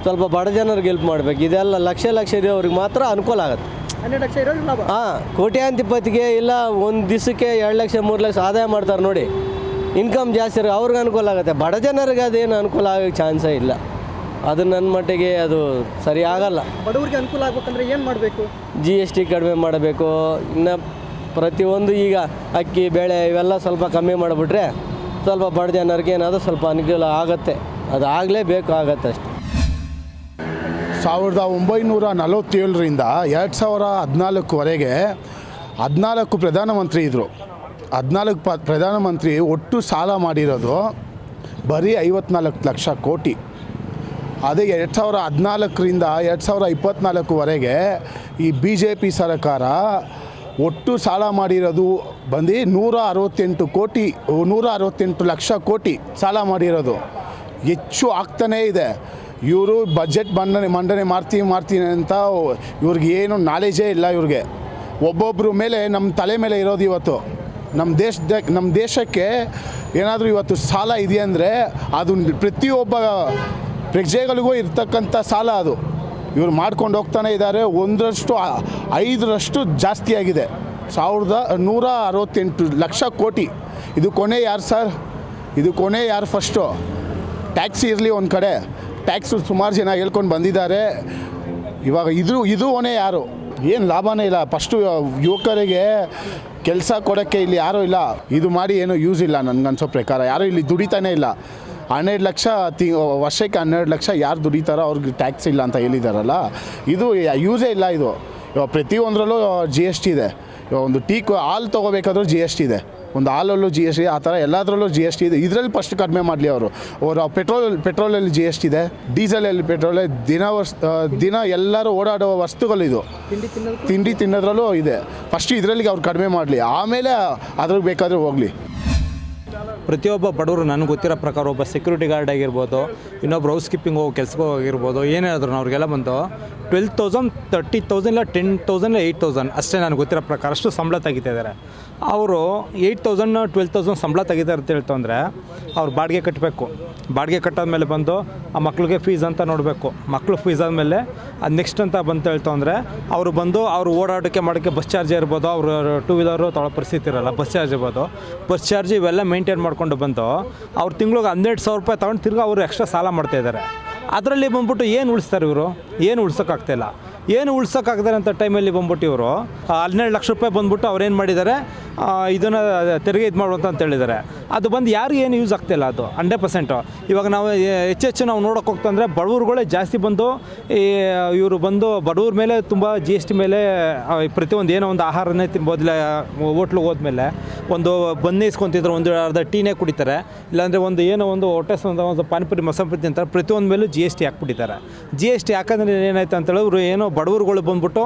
ಸ್ವಲ್ಪ ಬಡ ಜನರಿಗೆ ಹೆಲ್ಪ್ ಮಾಡಬೇಕು. ಇದೆಲ್ಲ ಲಕ್ಷ ಲಕ್ಷ ಇರೋರಿಗೆ ಮಾತ್ರ ಅನುಕೂಲ ಆಗುತ್ತೆ. ಹನ್ನೆರಡು ಲಕ್ಷ ಇರೋರಿಗೆ ಲಾಭ? ಹಾಂ ಕೋಟ್ಯಾಂತಿಪತಿಗೆ ಇಲ್ಲ ಒಂದು ದಿವಸಕ್ಕೆ ಎರಡು ಲಕ್ಷ ಮೂರು ಲಕ್ಷ ಆದಾಯ ಮಾಡ್ತಾರೆ ನೋಡಿ. ಇನ್ಕಮ್ ಜಾಸ್ತಿ ಇರೋ ಅವ್ರಿಗೆ ಅನುಕೂಲ ಆಗುತ್ತೆ. ಬಡ ಜನರಿಗೆ ಅದೇನು ಅನುಕೂಲ ಆಗೋಕ್ಕೆ ಚಾನ್ಸೇ ಇಲ್ಲ. ಅದು ನನ್ನ ಮಟ್ಟಿಗೆ ಅದು ಸರಿ ಆಗಲ್ಲ. ಬಡವರಿಗೆ ಅನುಕೂಲ ಆಗ್ಬೇಕಂದ್ರೆ ಏನು ಮಾಡಬೇಕು? ಜಿ ಎಸ್ ಟಿ ಕಡಿಮೆ ಮಾಡಬೇಕು. ಇನ್ನು ಪ್ರತಿಯೊಂದು ಈಗ ಅಕ್ಕಿ ಬೇಳೆ ಇವೆಲ್ಲ ಸ್ವಲ್ಪ ಕಮ್ಮಿ ಮಾಡಿಬಿಟ್ರೆ ಸ್ವಲ್ಪ ಬಡ ಜನರಿಗೆ ಏನಾದರೂ ಸ್ವಲ್ಪ ಅನುಕೂಲ ಆಗುತ್ತೆ. ಅದು ಆಗಲೇಬೇಕು ಆಗತ್ತೆ ಅಷ್ಟೆ. ಸಾವಿರದ ಒಂಬೈನೂರ ನಲವತ್ತೇಳರಿಂದ ಎರಡು ಸಾವಿರ ಹದಿನಾಲ್ಕುವರೆಗೆ ಹದಿನಾಲ್ಕು ಪ್ರಧಾನಮಂತ್ರಿ ಇದ್ದರು ಹದಿನಾಲ್ಕು ಪ ಪ್ರಧಾನಮಂತ್ರಿ ಒಟ್ಟು ಸಾಲ ಮಾಡಿರೋದು ಬರೀ ಐವತ್ನಾಲ್ಕು ಲಕ್ಷ ಕೋಟಿ. ಅದೇ ಎರಡು ಸಾವಿರ ಹದಿನಾಲ್ಕರಿಂದ ಎರಡು ಸಾವಿರ ಇಪ್ಪತ್ತ್ನಾಲ್ಕುವರೆಗೆ ಈ ಬಿ ಜೆ ಪಿ ಸರ್ಕಾರ ಒಟ್ಟು ಸಾಲ ಮಾಡಿರೋದು ಬಂದು ನೂರ ಅರವತ್ತೆಂಟು ಕೋಟಿ, ನೂರ ಅರವತ್ತೆಂಟು ಲಕ್ಷ ಕೋಟಿ ಸಾಲ ಮಾಡಿರೋದು. ಹೆಚ್ಚು ಆಗ್ತಾನೇ ಇದೆ. ಇವರು ಬಜೆಟ್ ಮಂಡನೆ ಮಂಡನೆ ಮಾಡ್ತೀನಿ ಮಾಡ್ತೀನಿ ಅಂತ ಇವ್ರಿಗೆ ಏನು ನಾಲೆಜೇ ಇಲ್ಲ ಇವ್ರಿಗೆ. ಒಬ್ಬೊಬ್ಬರ ಮೇಲೆ ನಮ್ಮ ತಲೆ ಮೇಲೆ ಇರೋದು ಇವತ್ತು. ನಮ್ಮ ದೇಶದ ನಮ್ಮ ದೇಶಕ್ಕೆ ಏನಾದರೂ ಇವತ್ತು ಸಾಲ ಇದೆಯಂದರೆ ಅದು ಪ್ರತಿಯೊಬ್ಬ ಪ್ರಜೆಗಳಿಗೂ ಇರ್ತಕ್ಕಂಥ ಸಾಲ ಅದು. ಇವರು ಮಾಡ್ಕೊಂಡು ಹೋಗ್ತಾನೆ ಇದ್ದಾರೆ. ಒಂದರಷ್ಟು, ಐದರಷ್ಟು ಜಾಸ್ತಿ ಆಗಿದೆ. ಸಾವಿರದ ನೂರ ಅರವತ್ತೆಂಟು ಲಕ್ಷ ಕೋಟಿ. ಇದು ಕೊನೆ ಯಾರು ಸರ್ ಇದು ಕೊನೆ ಯಾರು ಫಸ್ಟು ಟ್ಯಾಕ್ಸಿ ಇರಲಿ ಒಂದು ಕಡೆ. ಟ್ಯಾಕ್ಸ್ ಸುಮಾರು ಜನ ಹೇಳ್ಕೊಂಡು ಬಂದಿದ್ದಾರೆ. ಇವಾಗ ಇದು ಇದು ಹೊಣೆ ಯಾರು? ಏನು ಲಾಭನೇ ಇಲ್ಲ. ಫಸ್ಟು ಯುವಕರಿಗೆ ಕೆಲಸ ಕೊಡೋಕ್ಕೆ ಇಲ್ಲಿ ಯಾರೂ ಇಲ್ಲ. ಇದು ಮಾಡಿ ಏನೂ ಯೂಸ್ ಇಲ್ಲ ನನಗನ್ಸೋ ಪ್ರಕಾರ. ಯಾರೂ ಇಲ್ಲಿ ದುಡಿತಾನೇ ಇಲ್ಲ. ಹನ್ನೆರಡು ಲಕ್ಷ ತಿ, ವರ್ಷಕ್ಕೆ ಹನ್ನೆರಡು ಲಕ್ಷ ಯಾರು ದುಡಿತಾರೋ ಅವ್ರಿಗೆ ಟ್ಯಾಕ್ಸ್ ಇಲ್ಲ ಅಂತ ಹೇಳಿದಾರಲ್ಲ. ಇದು ಯೂಸೇ ಇಲ್ಲ ಇದು. ಇವಾಗ ಪ್ರತಿಯೊಂದರಲ್ಲೂ ಜಿ ಎಸ್ ಟಿ ಇದೆ. ಇವಾಗ ಒಂದು ಟೀ ಕು- ಹಾಲು ತೊಗೋಬೇಕಾದ್ರೂ ಜಿ ಎಸ್ ಟಿ ಇದೆ. ಒಂದು ಹಾಲಲ್ಲೂ ಜಿ ಎಸ್ ಟಿ ಆ ಥರ ಎಲ್ಲದರಲ್ಲೂ ಜಿ ಎಸ್ ಟಿ ಇದೆ. ಇದರಲ್ಲಿ ಫಸ್ಟ್ ಕಡಿಮೆ ಮಾಡಲಿ ಅವರು. ಅವರು ಪೆಟ್ರೋಲ್ ಪೆಟ್ರೋಲಲ್ಲಿ ಜಿ ಎಸ್ ಟಿ ಇದೆ. ಡೀಸೆಲಲ್ಲಿ ಪೆಟ್ರೋಲ್ ದಿನ ವಸ್ ದಿನ ಎಲ್ಲರೂ ಓಡಾಡುವ ವಸ್ತುಗಳಿದು ತಿಂಡಿ ತಿಂಡಿ ತಿನ್ನೋದ್ರಲ್ಲೂ ಇದೆ. ಫಸ್ಟ್ ಇದರಲ್ಲಿ ಅವ್ರು ಕಡಿಮೆ ಮಾಡಲಿ. ಆಮೇಲೆ ಅದ್ರಿಗೆ ಬೇಕಾದರೂ ಹೋಗಲಿ. ಪ್ರತಿಯೊಬ್ಬ ಬಡವರು, ನನಗೆ ಗೊತ್ತಿರೋ ಪ್ರಕಾರ ಒಬ್ಬ ಸೆಕ್ಯೂರಿಟಿ ಗಾರ್ಡ್ ಆಗಿರ್ಬೋದು ಇನ್ನೊಬ್ಬರು ಹೌಸ್ ಕೀಪಿಂಗ್ ಹೋಗಿ ಕೆಲ್ಸಕ್ಕೆ ಹೋಗಿರ್ಬೋದು, ಏನೇ ಆದರೂ ಅವ್ರಿಗೆಲ್ಲ ಬಂದು ಟ್ವೆಲ್ ತೌಸಂಡ್ ತರ್ಟಿ ತೌಸಂಡ್ ಇಲ್ಲ ಟೆನ್ ತೌಸಂಡ್ ಇಲ್ಲ ಏಯ್ಟ್ ತೌಸಂಡ್ ಅಷ್ಟೇ ನನಗೆ ಗೊತ್ತಿರೋ ಪ್ರಕಾರ ಅಷ್ಟು ಸಂಬಳ ತೆಗಿತಾ ಇದ್ದಾರೆ ಅವರು ಏಯ್ಟ್ ತೌಸಂಡ್ ಟ್ವೆಲ್ ತೌಸಂಡ್ ಸಂಬಳ ತೆಗಿತಾರೆ ಅಂತ ಹೇಳ್ತಂದ್ರೆ ಅವ್ರು ಬಾಡಿಗೆ ಕಟ್ಟಬೇಕು ಬಾಡಿಗೆ ಕಟ್ಟಾದ್ಮೇಲೆ ಬಂದು ಆ ಮಕ್ಳಿಗೆ ಫೀಸ್ ಅಂತ ನೋಡಬೇಕು. ಮಕ್ಳು ಫೀಸ್ ಆದಮೇಲೆ ಅದು ನೆಕ್ಸ್ಟ್ ಅಂತ ಬಂತ ಹೇಳ್ತು ಅಂದರೆ ಅವರು ಬಂದು ಅವರು ಓಡಾಡೋಕ್ಕೆ ಮಾಡೋಕ್ಕೆ ಬಸ್ ಚಾರ್ಜ್ ಇರ್ಬೋದು, ಅವರು ಟೂ ವೀಲರು ತೊಗೊಳ್ಳೋ ಪರಿಸ್ಥಿತಿ ಇರಲ್ಲ ಬಸ್ ಚಾರ್ಜ್ ಇರ್ಬೋದು. ಬಸ್ ಚಾರ್ಜ್ ಇವೆಲ್ಲ ಮೇಂಟೈನ್ ಮಾಡ್ಕೊಂಡು ಬಂದು ಅವ್ರು ತಿಂಗ್ಳಿಗೆ ಹನ್ನೆರಡು ಸಾವಿರ ರೂಪಾಯಿ ತೊಗೊಂಡು ತಿರ್ಗಿ ಅವರು ಎಕ್ಸ್ಟ್ರಾ ಸಾಲ ಮಾಡ್ತಾ ಇದ್ದಾರೆ ಅದರಲ್ಲಿ ಬಂದ್ಬಿಟ್ಟು ಏನು ಉಳಿಸ್ತಾರೆ ಇವರು? ಏನು ಉಳ್ಸೋಕ್ಕಾಗ್ತಾಯಿಲ್ಲ ಏನು ಉಳ್ಸೋಕ್ಕಾಗ್ತಾರೆ ಅಂತ ಟೈಮಲ್ಲಿ ಬಂದ್ಬಿಟ್ಟು ಇವರು ಹನ್ನೆರಡು ಲಕ್ಷ ರೂಪಾಯಿ ಬಂದ್ಬಿಟ್ಟು ಅವ್ರು ಏನು ಮಾಡಿದ್ದಾರೆ ಇದನ್ನು ತೆರಿಗೆ ಇದು ಮಾಡುವಂತ ಅಂತ ಹೇಳಿದ್ದಾರೆ. ಅದು ಬಂದು ಯಾರಿಗೆ ಏನು ಯೂಸ್ ಆಗ್ತಿಲ್ಲ ಅದು? ಹಂಡ್ರೆಡ್ ಪರ್ಸೆಂಟು ಇವಾಗ ನಾವು ಹೆಚ್ಚು ಹೆಚ್ಚು ನಾವು ನೋಡೋಕೆ ಹೋಗ್ತಂದ್ರೆ ಬಡವ್ರುಗಳೇ ಜಾಸ್ತಿ ಬಂದು ಈ, ಇವರು ಬಂದು ಬಡವ್ರ ಮೇಲೆ ತುಂಬ ಜಿ ಎಸ್ ಟಿ ಮೇಲೆ ಪ್ರತಿಯೊಂದು ಏನೋ ಒಂದು ಆಹಾರನೇ ತಿನ್ಬೋದಿಲ್ಲ ಹೋಟ್ಲಿಗೆ ಹೋದ್ಮೇಲೆ ಒಂದು ಬನ್ನಿ ಇಸ್ಕೊತಿದ್ರು, ಒಂದು ಅರ್ಧ ಟೀನೇ ಕುಡಿತಾರೆ. ಇಲ್ಲಾಂದರೆ ಒಂದು ಏನೋ ಒಂದು ಹೊಟ್ಟೆ ಒಂದು ಒಂದು ಪಾನಿಪುರಿ, ಮಸಾಪುರಿ ತಿಂತಾರೆ. ಪ್ರತಿಯೊಂದು ಮೇಲೂ ಜಿ ಎಸ್ ಟಿ ಹಾಕ್ಬಿಟ್ಟಿದ್ದಾರೆ. ಜಿ ಎಸ್ ಟಿ ಹಾಕಂದ್ರೆ ಏನಾಯ್ತು ಅಂತೇಳಿ ಇವರು ಏನೋ ಬಡವರುಗಳು ಬಂದ್ಬಿಟ್ಟು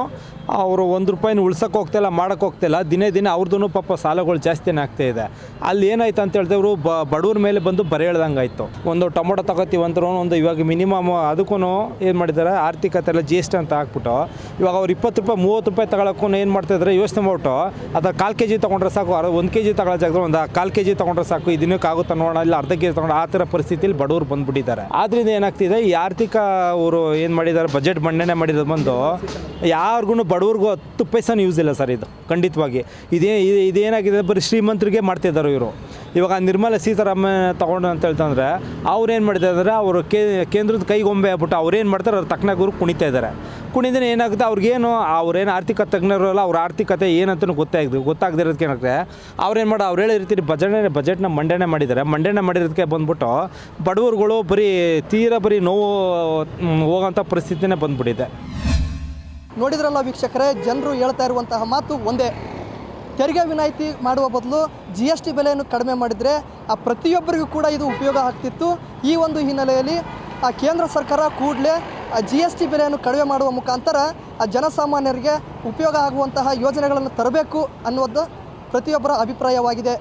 ಅವರು ಒಂದು ರೂಪಾಯಿನ ಉಳ್ಸೋಕೆ ಹೋಗ್ತಿಲ್ಲ ಮಾಡೋಕ್ಕೆ ಹೋಗ್ತಿಲ್ಲ. ದಿನೇ ದಿನ ಅವ್ರದ್ದು ಪಾಪ ಸಾಲಗಳು ಜಾಸ್ತಿನೇ ಆಗ್ತಾ ಇದೆ. ಅಲ್ಲಿ ಏನಾಯ್ತು ಅಂತ ಹೇಳಿದವರು ಬ, ಬಡವ್ರ ಮೇಲೆ ಬಂದು ಬರೆ ಹೇಳ್ದಂಗೆ ಆಯಿತು ಒಂದು ಟೊಮೊಟೊ ತಗೋತೀವಿ ಅಂದ್ರೂ, ಒಂದು ಇವಾಗ ಮಿನಿಮಮ್ ಅದಕ್ಕೂ ಏನು ಮಾಡಿದ್ದಾರೆ ಆರ್ಥಿಕತೆ ಎಲ್ಲ ಜಿ ಎಸ್ ಟಿ ಅಂತ ಹಾಕ್ಬಿಟ್ಟು ಇವಾಗ ಅವ್ರು ಇಪ್ಪತ್ತು ರೂಪಾಯಿ, ಮೂವತ್ತು ರೂಪಾಯಿ ತಗೊಳಕ್ಕೂ ಏನು ಮಾಡ್ತಾಯಿದ್ರೆ ಯೋಚನೆ ಮಾಡ್ಬಿಟ್ಟು, ಅದ ಕಾಲು ಕೆ ಜಿ ತೊಗೊಂಡ್ರೆ ಸಾಕು ಅರ ಒಂದು ಕೆ ಜಿ ತಗೊಳ್ಳೋ ಜಾಗದಲ್ಲಿ ಒಂದು ಕಾಲು ಕೆ ಜಿ ತೊಗೊಂಡ್ರೆ ಸಾಕು ಇದನ್ನಕ್ಕೆ ಆಗುತ್ತೆ ನೋಡೋಣ, ಇಲ್ಲ ಅರ್ಧ ಕೆ ಜಿ ತೊಗೊಂಡು ಆ ಥರ ಪರಿಸ್ಥಿತಿಲಿ ಬಡವರು ಬಂದುಬಿಟ್ಟಿದ್ದಾರೆ. ಆದ್ದರಿಂದ ಏನಾಗ್ತಿದೆ, ಈ ಆರ್ಥಿಕ ಅವರು ಏನು ಮಾಡಿದ್ದಾರೆ ಬಜೆಟ್ ಮಂಡನೆ ಮಾಡಿದ್ರು ಬಂದು ಯಾರಿಗೂ ಬಡವ್ರಿಗೂ ಹತ್ತು ಪೈಸಾನು ಯೂಸ್ ಇಲ್ಲ ಸರ್ ಇದು, ಖಂಡಿತವಾಗಿ. ಇದು- ಇದೇನಾಗಿದೆ ಬರೀ ಶ್ರೀಮಂತರಿಗೆ ಮಾಡ್ತಿದ್ದಾರೆ ಇವರು. ಇವಾಗ ನಿರ್ಮಲಾ ಸೀತಾರಾಮನ್ ತಗೊಂಡು ಅಂತ ಹೇಳ್ತಂದ್ರೆ ಅವ್ರು ಏನು ಮಾಡ್ತಾ ಇದ್ದಾರೆ ಅವರು ಕೇಂದ್ರದ ಕೈಗೊಂಬೆ ಆಗ್ಬಿಟ್ಟು ಅವ್ರೇನು ಮಾಡ್ತಾರೆ, ಅವ್ರು ತಕ್ಕನಾಗ ಗುರು ಕುಣಿತಾ ಇದ್ದಾರೆ ಕುಣಿದ್ರೆ ಏನಾಗುತ್ತೆ, ಅವ್ರಿಗೇನು ಅವ್ರೇನು ಆರ್ಥಿಕ ತಜ್ಞರಲ್ಲ ಅವ್ರ ಆರ್ಥಿಕತೆ ಏನಂತನೂ ಗೊತ್ತಾಗ್ದು ಗೊತ್ತಾಗದಿರೋದಕ್ಕೆ ಏನಾಗುತ್ತೆ, ಅವ್ರೇನು ಮಾಡೋ, ಅವ್ರು ಹೇಳೋ ರೀತಿ ಬಜೆಟ್ ಬಜೆಟ್ನ ಮಂಡನೆ ಮಾಡಿದ್ದಾರೆ. ಮಂಡನೆ ಮಾಡಿರೋದಕ್ಕೆ ಬಂದ್ಬಿಟ್ಟು ಬಡವರುಗಳು ಬರೀ ತೀರಾ ಬರೀ ನೋವು ಹೋಗೋಂಥ ಪರಿಸ್ಥಿತಿನೇ ಬಂದ್ಬಿಟ್ಟಿದೆ. ನೋಡಿದ್ರಲ್ಲ ವೀಕ್ಷಕರೇ, ಜನರು ಹೇಳ್ತಾ ಇರುವಂತಹ ಮಾತು ಒಂದೇ. ತೆರಿಗೆ ವಿನಾಯಿತಿ ಮಾಡುವ ಬದಲು ಜಿ ಎಸ್ ಟಿ ಬೆಲೆಯನ್ನು ಕಡಿಮೆ ಮಾಡಿದರೆ ಆ ಪ್ರತಿಯೊಬ್ಬರಿಗೂ ಕೂಡ ಇದು ಉಪಯೋಗ ಆಗ್ತಿತ್ತು. ಈ ಒಂದು ಹಿನ್ನೆಲೆಯಲ್ಲಿ ಆ ಕೇಂದ್ರ ಸರ್ಕಾರ ಕೂಡಲೇ ಜಿ ಎಸ್ ಟಿ ಬೆಲೆಯನ್ನು ಕಡಿಮೆ ಮಾಡುವ ಮುಖಾಂತರ ಆ ಜನಸಾಮಾನ್ಯರಿಗೆ ಉಪಯೋಗ ಆಗುವಂತಹ ಯೋಜನೆಗಳನ್ನು ತರಬೇಕು ಅನ್ನೋದು ಪ್ರತಿಯೊಬ್ಬರ ಅಭಿಪ್ರಾಯವಾಗಿದೆ.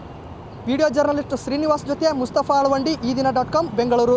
ವಿಡಿಯೋ ಜರ್ನಲಿಸ್ಟ್ ಶ್ರೀನಿವಾಸ್ ಜೊತೆ ಮುಸ್ತಫಾ ಅಳವಂಡಿ ಈ ದಿನ ಡಾಟ್ ಕಾಮ್, ಬೆಂಗಳೂರು.